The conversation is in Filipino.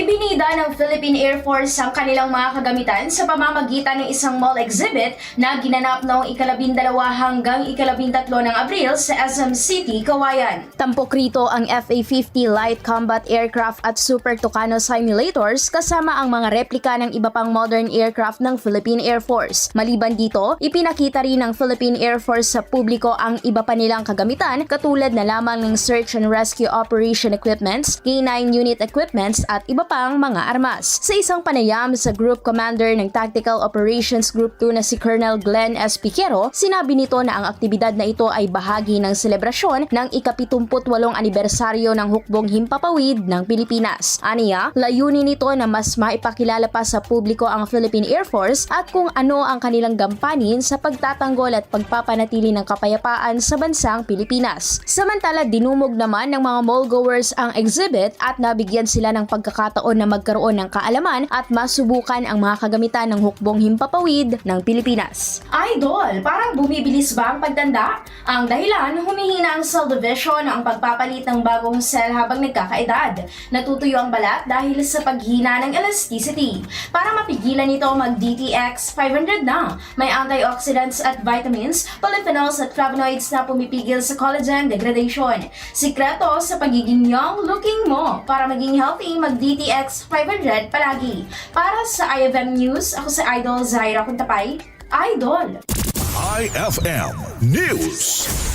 Ibinida ng Philippine Air Force ang kanilang mga kagamitan sa pamamagitan ng isang mall exhibit na ginanap noong ikalabindalawa hanggang ikalabintatlo ng Abril sa SM City, Kawayan. Tampok rito ang FA-50 Light Combat Aircraft at Super Tucano simulators kasama ang mga replika ng iba pang modern aircraft ng Philippine Air Force. Maliban dito, ipinakita rin ng Philippine Air Force sa publiko ang iba pa nilang kagamitan katulad na lamang ng Search and Rescue Operation Equipments, K9 Unit Equipments at iba pang mga armas. Sa isang panayam sa Group Commander ng Tactical Operations Group 2 na si Colonel Glenn S. Piquero, sinabi nito na ang aktibidad na ito ay bahagi ng selebrasyon ng ikapitumputwalong anibersaryo ng hukbong himpapawid ng Pilipinas. Aniya, layunin nito na mas maipakilala pa sa publiko ang Philippine Air Force at kung ano ang kanilang gampanin sa pagtatanggol at pagpapanatili ng kapayapaan sa bansang Pilipinas. Samantala, dinumog naman ng mga mallgoers ang exhibit at nabigyan sila ng pagkakataon na magkaroon ng kaalaman at masubukan ang mga kagamitan ng hukbong himpapawid ng Pilipinas. Idol, parang bumibilis ba ang pagtanda? Ang dahilan, humihina ang cell division ang pagpapalit ng bagong cell habang nagkakaedad. Natutuyo ang balat dahil sa paghina ng elasticity. Para mapigilan ito, mag-DTX 500 na. May antioxidants at vitamins, polyphenols at flavonoids na pumipigil sa collagen degradation. Sikreto sa pagiging young looking mo. Para maging healthy, mag-DTX 500 palagi. Para sa IFM News, ako si Idol Zaira Kuntapay. Idol! IFM News.